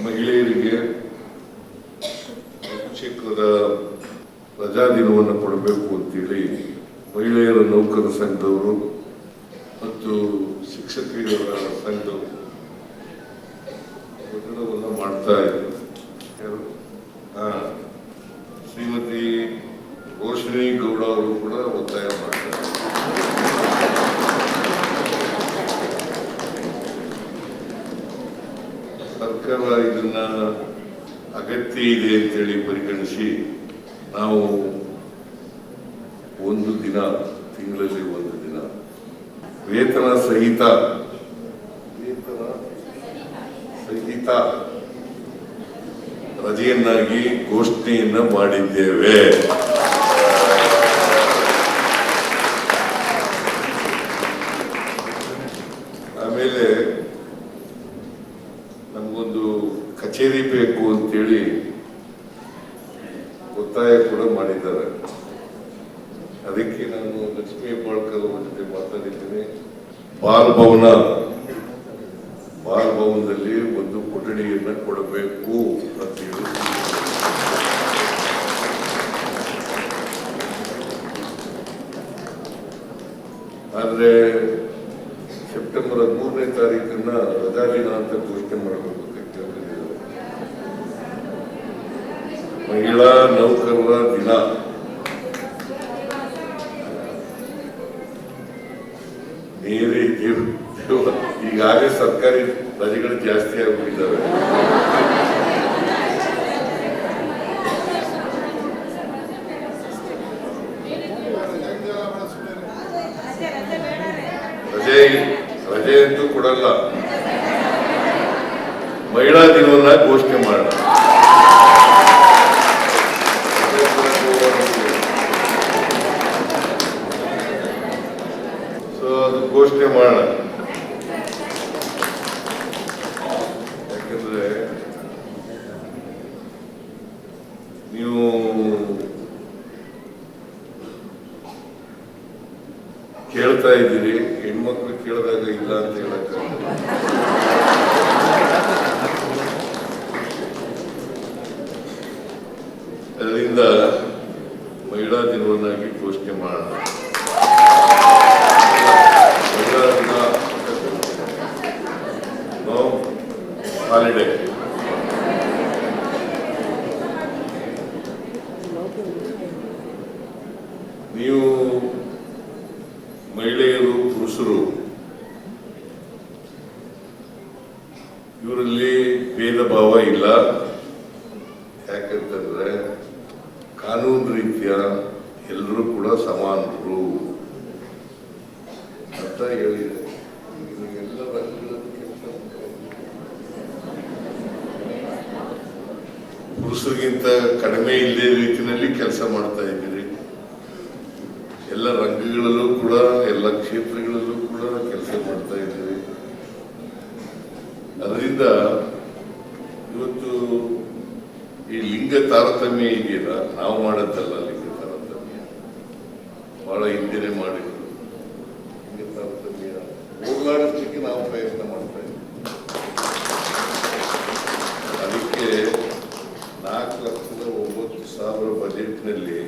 ಮಹಿಳೆಯರಿಗೆ ಕ್ಷೇತ್ರದ ರಜಾ ದಿನವನ್ನು ಕೊಡಬೇಕು ಅಂತೇಳಿ ಮಹಿಳೆಯರ ನೌಕರ ಸಂಘದವರು ಮತ್ತು ಶಿಕ್ಷಕಿಯರ ಸಂಘದವರು ಮಾಡ್ತಾ ಇದ್ರು ಸರ್ಕಾರ ಇದನ್ನ ಅಗತ್ಯ ಇದೆ ಅಂತೇಳಿ ಪರಿಗಣಿಸಿ ನಾವು ಒಂದು ದಿನ, ತಿಂಗಳಲ್ಲಿ ಒಂದು ದಿನ ವೇತನ ಸಹಿತ ವೇತನ ಸಹಿತ ರಜೆಯನ್ನಾಗಿ ಘೋಷಣೆಯನ್ನ ಮಾಡಿದ್ದೇವೆ. ನಮಗೊಂದು ಕಚೇರಿ ಬೇಕು ಅಂತೇಳಿ ಒತ್ತಾಯ ಕೂಡ ಮಾಡಿದ್ದಾರೆ. ಅದಕ್ಕೆ ನಾನು ಲಕ್ಷ್ಮೀ ಹೆಬ್ಬಾಳ್ಕರ್ ಅವರ ಜೊತೆ ಮಾತಾಡಿದ್ದೇನೆ ಬಾಲ್ ಭವನ ಬಾಲ್ ಭವನದಲ್ಲಿ ಒಂದು ಕೊಠಡಿಯನ್ನ ಕೊಡಬೇಕು ಅಂತ ಹೇಳಿ. ಆದ್ರೆ ಸೆಪ್ಟೆಂಬರ್ ಹದಿಮೂರನೇ ತಾರೀಕನ್ನ ರಜಾ ದಿನ ಅಂತ ಘೋಷಣೆ ಮಾಡಬೇಕು. ಮಹಿಳಾ ನೌಕರರ ದಿನ ಈಗಾಗಲೇ ಸರ್ಕಾರಿ ರಜೆಗಳು ಜಾಸ್ತಿ ಆಗ್ಬಿಟ್ಟಿದ್ದಾವೆ ರಜೆ ರಜೆ ಅಂತೂ ಕೊಡಲ್ಲ. ಮಹಿಳಾ ದಿನವನ್ನ ಘೋಷಣೆ ಮಾಡ ಸೊ ಅದು ಘೋಷಣೆ ಮಾಡೋಣ ಯಾಕಂದ್ರೆ ನೀವು ಕೇಳ್ತಾ ಇದ್ದೀರಿ ಹೆಣ್ಮಕ್ಳು ಕೇಳಿದಾಗ ಇಲ್ಲ ಅಂತ ಹೇಳಕ್ಕ ಅದರಿಂದ ಮಹಿಳಾ ದಿನವನ್ನಾಗಿ ಘೋಷಣೆ ಮಾಡೋಣ ಮಹಿಳಾ ದಿನ ನೋ ಹಾಲಿಡೇ ನೀವು ಇವರಲ್ಲಿ ಭೇದ ಭಾವ ಇಲ್ಲ. ಯಾಕಂತಂದ್ರೆ ಕಾನೂನು ರೀತಿಯ ಎಲ್ಲರೂ ಕೂಡ ಸಮಾನರು. ಅಂತ ಹೇಳಿದೆ. ಪುರುಷರಿಗಿಂತ ಕಡಿಮೆ ಇಲ್ಲದೆ ರೀತಿಯಲ್ಲಿ ಕೆಲಸ ಮಾಡ್ತಾ ಇದ್ದೀರಿ. ಎಲ್ಲ ರಂಗಗಳಲ್ಲೂ ಕೂಡ, ಎಲ್ಲ ಕ್ಷೇತ್ರಗಳಲ್ಲೂ ಕೂಡ ಕೆಲಸ ಮಾಡ್ತಾ ಇದ್ದೀವಿ. ಅದರಿಂದ ಇವತ್ತು ಈ ಲಿಂಗ ತಾರತಮ್ಯ ಇದೆಯಲ್ಲ, ನಾವು ಮಾಡೋದಲ್ಲ ಲಿಂಗ ತಾರತಮ್ಯ. ಬಹಳ ಹಿಂದೆನೆ ಮಾಡಿದ್ರು ಲಿಂಗ ತಾರತಮ್ಯ ಹೋಗ್ಲಾಡಿಸ್ಲಿಕ್ಕೆ ನಾವು ಪ್ರಯತ್ನ ಮಾಡ್ತಾ ಇದ್ದೀವಿ. ಅದಕ್ಕೆ ನಾಲ್ಕು ಲಕ್ಷದ ಒಂಬತ್ತು ಸಾವಿರ ಬಜೆಟ್ನಲ್ಲಿ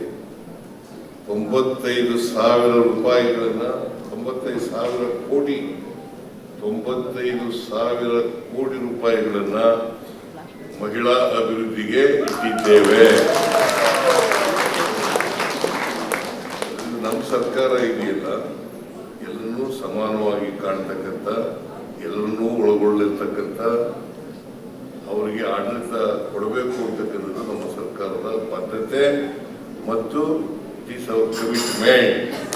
ತೊಂಬತ್ತೈದು ಸಾವಿರ ರೂಪಾಯಿಗಳನ್ನ ತೊಂಬತ್ತೈದು ಸಾವಿರ ಕೋಟಿ, ತೊಂಬತ್ತೈದು ಸಾವಿರ ಕೋಟಿ ರೂಪಾಯಿಗಳನ್ನ ಮಹಿಳಾ ಅಭಿವೃದ್ಧಿಗೆ ಇಟ್ಟಿದ್ದೇವೆ. ನಮ್ಮ ಸರ್ಕಾರ ಇದೆಯಲ್ಲ ಎಲ್ಲರನ್ನೂ ಸಮಾನವಾಗಿ ಕಾಣ್ತಕ್ಕಂಥ ಎಲ್ಲರನ್ನೂ ಒಳಗೊಳ್ಳಿರ್ತಕ್ಕಂಥ, ಅವರಿಗೆ ಆಡಳಿತ ಕೊಡಬೇಕು ಅಂತಕ್ಕಂಥದ್ದು ನಮ್ಮ ಸರ್ಕಾರದ ಬದ್ಧತೆ. ಮತ್ತು these we the commitment